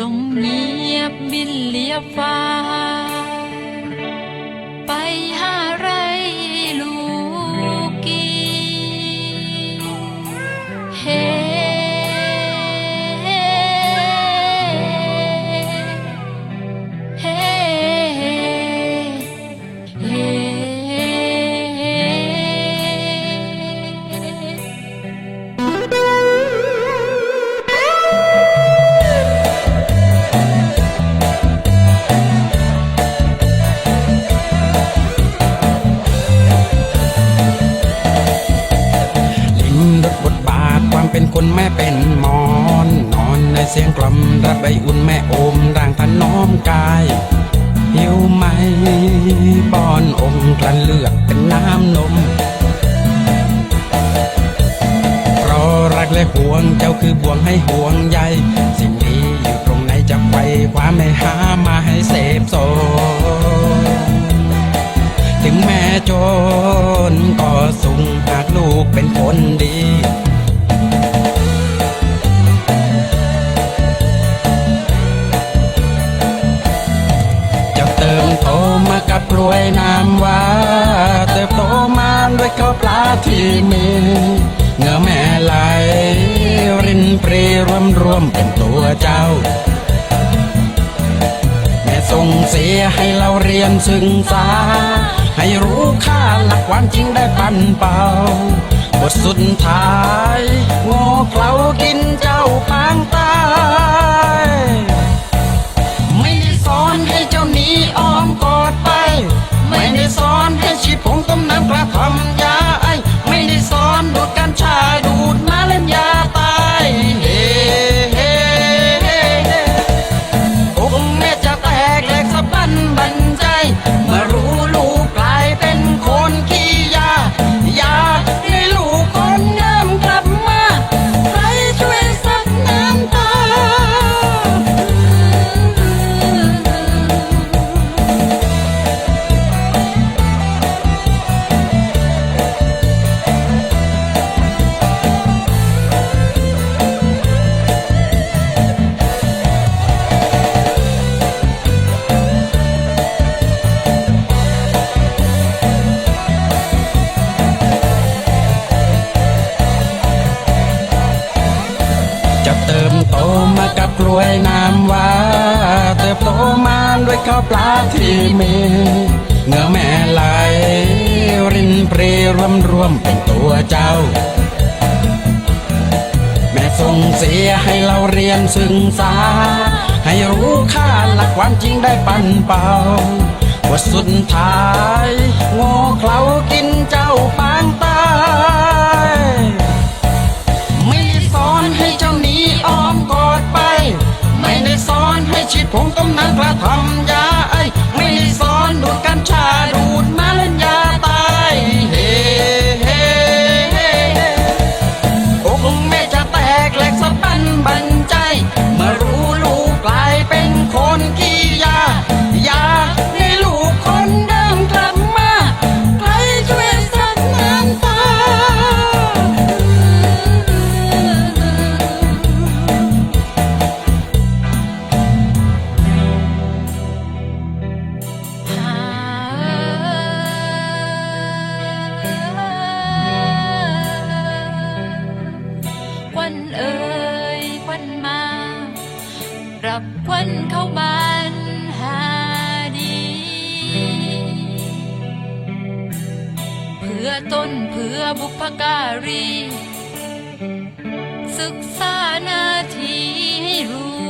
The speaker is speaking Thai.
ลมเงียบบินเลียบฟ้า ไป นแม่เป็นหมอนนอนในเสียงกล่อมรับใบอุ่นแม่โอมร่างพันน้อมกายหิวไหมป้อนองค์กลันเลือดเป็นน้ำนมเพราะรักและห่วงเจ้าคือบ่วงให้ห่วงใยสิ่งนี้อยู่ตรงไหนจะไปควาไม่หามาให้เสพโซถึงแม่จนก็สุงหากลูกเป็นคนดี กับกล้วยน้ำว่าเติบโตมาด้วยข้าวปลาที่มีเงื่อแม่ไหลรินปรีรวมรวมเป็นตัวเจ้า แม่ส่งเสียให้เราเรียนศึกษา ให้รู้ค่าหลักความจริงได้ปันเป่าบทสุดท้ายโง่เขลากินเจ้าปางต ติมโตมากับกล้วยน้ำว่าเติบโตมาด้วยข้าวปลาที่มีเหงื่อแม่ไหลรินปรีรวมรวมเป็นตัวเจ้า แม่ส่งเสียให้เราเรียนศึกษา ให้รู้ค่าหลักความจริงได้ปันเป่าว่าสุดท้ายโง่เขลากินเจ้าปางตา ให้ฉีดผงต้มน้ำกระทำ วันมา รับควันเข้าบ้านหาดี เพื่อต้นเพื่อบุพการี ศึกษานาทีให้รู้